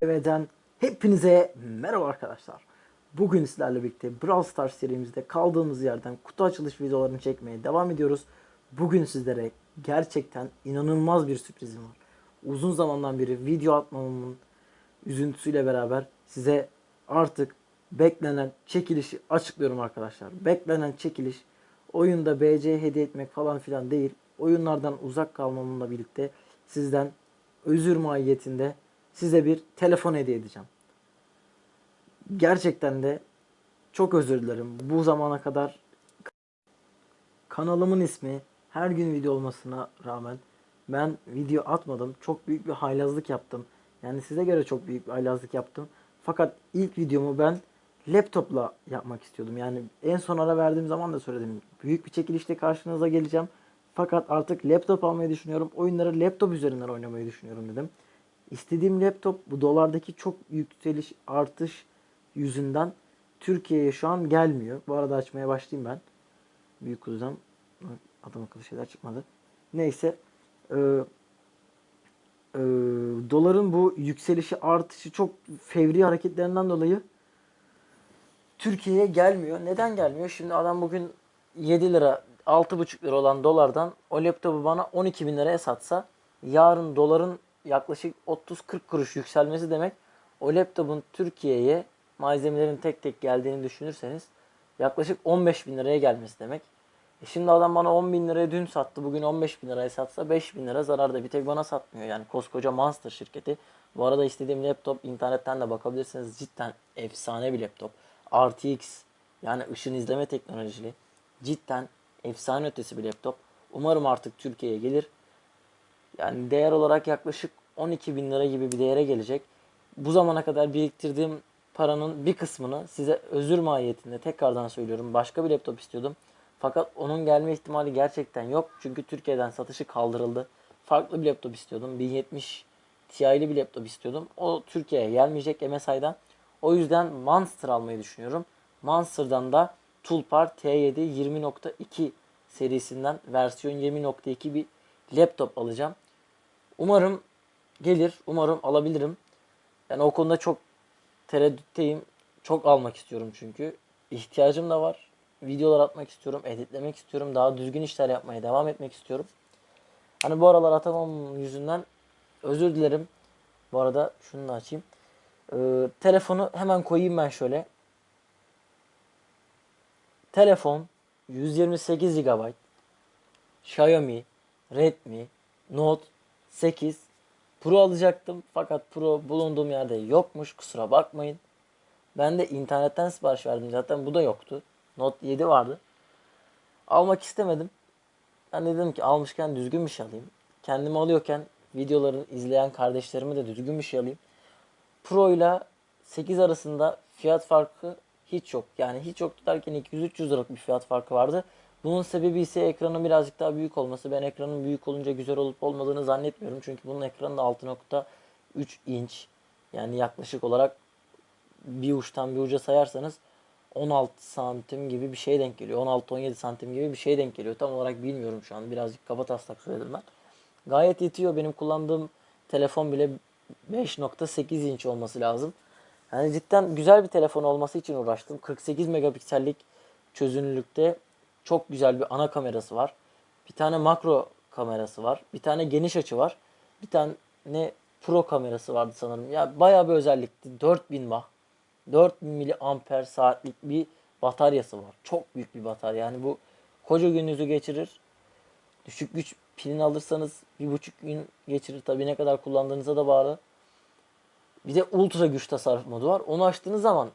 TV'den hepinize merhaba arkadaşlar. Bugün sizlerle birlikte Brawl Stars serimizde kaldığımız yerden kutu açılış videolarını çekmeye devam ediyoruz. Bugün sizlere gerçekten inanılmaz bir sürprizim var. Uzun zamandan beri video atmamamın üzüntüsüyle beraber size artık beklenen çekilişi açıklıyorum arkadaşlar. Beklenen çekiliş oyunda BC hediye etmek falan filan değil. Oyunlardan uzak kalmamla birlikte sizden özür mahiyetinde size bir telefon hediye edeceğim. Gerçekten de çok özür dilerim. Bu zamana kadar kanalımın ismi her gün video olmasına rağmen ben video atmadım. Çok büyük bir haylazlık yaptım. Yani size göre çok büyük bir haylazlık yaptım. Fakat ilk videomu ben laptopla yapmak istiyordum. Yani en son ara verdiğim zaman da söyledim. Büyük bir çekilişte karşınıza geleceğim. Fakat artık laptop almayı düşünüyorum. Oyunları laptop üzerinden oynamayı düşünüyorum dedim. İstediğim laptop bu dolardaki çok yükseliş artış yüzünden Türkiye'ye şu an gelmiyor. Bu arada açmaya başlayayım ben. Büyük kuzudan adam akıllı şeyler çıkmadı. Neyse. Ee, e, doların bu yükselişi artışı çok fevri hareketlerinden dolayı Türkiye'ye gelmiyor. Neden gelmiyor? Şimdi adam bugün 7 lira 6,5 lira olan dolardan o laptopu bana 12 bin liraya satsa yarın doların yaklaşık 30-40 kuruş yükselmesi demek o laptopun Türkiye'ye malzemelerin tek tek geldiğini düşünürseniz yaklaşık 15 bin liraya gelmesi demek. E şimdi adam bana 10 bin liraya dün sattı. Bugün 15 bin liraya satsa 5 bin lira zararda. Bir tek bana satmıyor. Yani koskoca Monster şirketi. Bu arada istediğim laptop internetten de bakabilirsiniz. Cidden efsane bir laptop. RTX yani ışın izleme teknolojili. Cidden efsane ötesi bir laptop. Umarım artık Türkiye'ye gelir. Yani değer olarak yaklaşık 12 bin lira gibi bir değere gelecek. Bu zamana kadar biriktirdiğim paranın bir kısmını size özür mahiyetinde tekrardan söylüyorum. Başka bir laptop istiyordum. Fakat onun gelme ihtimali gerçekten yok. Çünkü Türkiye'den satışı kaldırıldı. Farklı bir laptop istiyordum. 1070 Ti'li bir laptop istiyordum. O Türkiye'ye gelmeyecek MSI'dan. O yüzden Monster almayı düşünüyorum. Monster'dan da Tulpar T7 20.2 serisinden versiyon 20.2 bir laptop alacağım. Umarım gelir. Umarım alabilirim. Yani o konuda çok tereddütteyim. Çok almak istiyorum çünkü. İhtiyacım da var. Videolar atmak istiyorum. Editlemek istiyorum. Daha düzgün işler yapmaya devam etmek istiyorum. Hani bu aralar atamam yüzünden özür dilerim. Bu arada şunu da açayım. Ee, telefonu hemen koyayım ben şöyle. Telefon 128 GB. Xiaomi, Redmi, Note 8 Pro alacaktım fakat Pro bulunduğum yerde yokmuş kusura bakmayın. Ben de internetten sipariş verdim zaten bu da yoktu. Note 7 vardı. Almak istemedim. Ben de dedim ki almışken düzgün bir şey alayım. Kendimi alıyorken videoları izleyen kardeşlerime de düzgün bir şey alayım. Pro ile 8 arasında fiyat farkı hiç yok. Yani hiç yok derken 200-300 liralık bir fiyat farkı vardı. Bunun sebebi ise ekranın birazcık daha büyük olması. Ben ekranın büyük olunca güzel olup olmadığını zannetmiyorum. Çünkü bunun ekranı da 6.3 inç. Yani yaklaşık olarak bir uçtan bir uca sayarsanız 16 santim gibi bir şey denk geliyor. 16-17 santim gibi bir şey denk geliyor. Tam olarak bilmiyorum şu an. Birazcık kaba taslak söyledim ben. Gayet yetiyor. Benim kullandığım telefon bile 5.8 inç olması lazım. Yani cidden güzel bir telefon olması için uğraştım. 48 megapiksellik çözünürlükte çok güzel bir ana kamerası var. Bir tane makro kamerası var. Bir tane geniş açı var. Bir tane pro kamerası vardı sanırım. Ya bayağı bir özellikti. 4000 mAh. 4000 miliamper saatlik bir bataryası var. Çok büyük bir batarya. Yani bu koca gününüzü geçirir. Düşük güç pilini alırsanız bir buçuk gün geçirir. Tabii ne kadar kullandığınıza da bağlı. Bir de ultra güç tasarruf modu var. Onu açtığınız zaman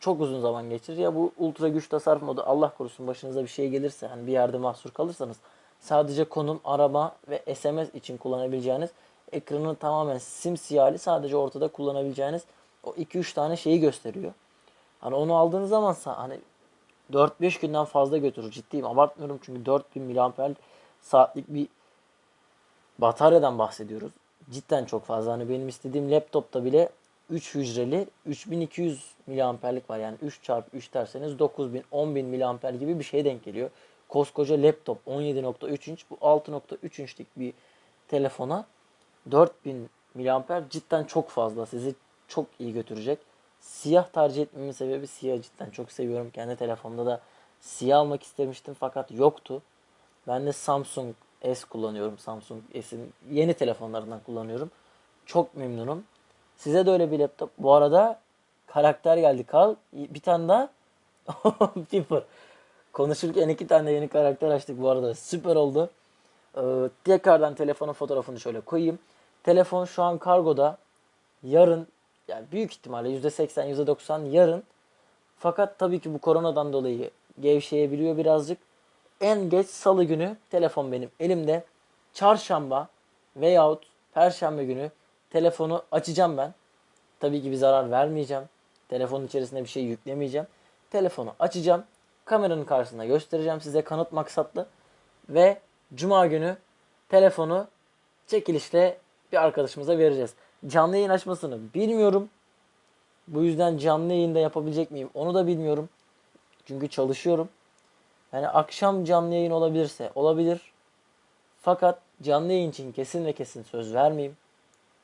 çok uzun zaman geçirir. Ya bu ultra güç tasarruf modu Allah korusun başınıza bir şey gelirse hani bir yerde mahsur kalırsanız sadece konum, arama ve SMS için kullanabileceğiniz ekranın tamamen simsiyahli sadece ortada kullanabileceğiniz o 2-3 tane şeyi gösteriyor. Hani onu aldığınız zaman hani 4-5 günden fazla götürür. Ciddiyim abartmıyorum çünkü 4000 miliamper saatlik bir bataryadan bahsediyoruz. Cidden çok fazla. Hani benim istediğim laptopta bile 3 hücreli 3200 miliamperlik var. Yani 3 çarpı 3 derseniz 9000 10000 miliamper gibi bir şey denk geliyor. koskoca laptop 17.3 inç bu 6.3 inçlik bir telefona 4000 miliamper cidden çok fazla. Sizi çok iyi götürecek. Siyah tercih etmemin sebebi siyah cidden çok seviyorum. Kendi telefonda da siyah almak istemiştim fakat yoktu. Ben de Samsung S kullanıyorum. Samsung S'in yeni telefonlarından kullanıyorum. Çok memnunum. Size de öyle bir laptop. Bu arada karakter geldi Kal. Bir tane daha. Piper. Konuşurken iki tane yeni karakter açtık bu arada. Süper oldu. Ee, tekrardan telefonun fotoğrafını şöyle koyayım. Telefon şu an kargoda. Yarın yani büyük ihtimalle %80 %90 yarın. Fakat tabii ki bu koronadan dolayı gevşeyebiliyor birazcık. En geç salı günü telefon benim elimde. Çarşamba veyahut perşembe günü telefonu açacağım ben. Tabii ki bir zarar vermeyeceğim. Telefonun içerisine bir şey yüklemeyeceğim. Telefonu açacağım. Kameranın karşısında göstereceğim size kanıt maksatlı. Ve cuma günü telefonu çekilişle bir arkadaşımıza vereceğiz. Canlı yayın açmasını bilmiyorum. Bu yüzden canlı yayında yapabilecek miyim onu da bilmiyorum. Çünkü çalışıyorum. Yani akşam canlı yayın olabilirse olabilir. Fakat canlı yayın için kesin ve kesin söz vermeyeyim.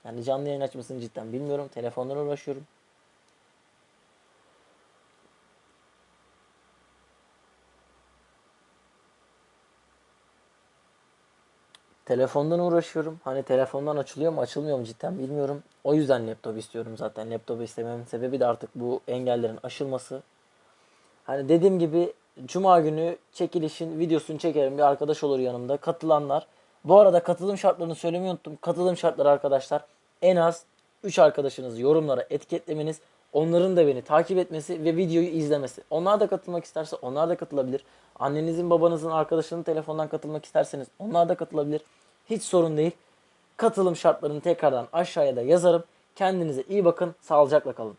Yani canlı yayın açmasını cidden bilmiyorum. Telefondan uğraşıyorum. Telefondan uğraşıyorum. Hani telefondan açılıyor mu açılmıyor mu cidden bilmiyorum. O yüzden laptop istiyorum zaten. Laptop istememin sebebi de artık bu engellerin aşılması. Hani dediğim gibi Cuma günü çekilişin videosunu çekerim. Bir arkadaş olur yanımda. Katılanlar. Bu arada katılım şartlarını söylemeyi unuttum. Katılım şartları arkadaşlar en az 3 arkadaşınızı yorumlara etiketlemeniz, onların da beni takip etmesi ve videoyu izlemesi. Onlar da katılmak isterse onlar da katılabilir. Annenizin babanızın arkadaşının telefondan katılmak isterseniz onlar da katılabilir. Hiç sorun değil. Katılım şartlarını tekrardan aşağıya da yazarım. Kendinize iyi bakın. Sağlıcakla kalın.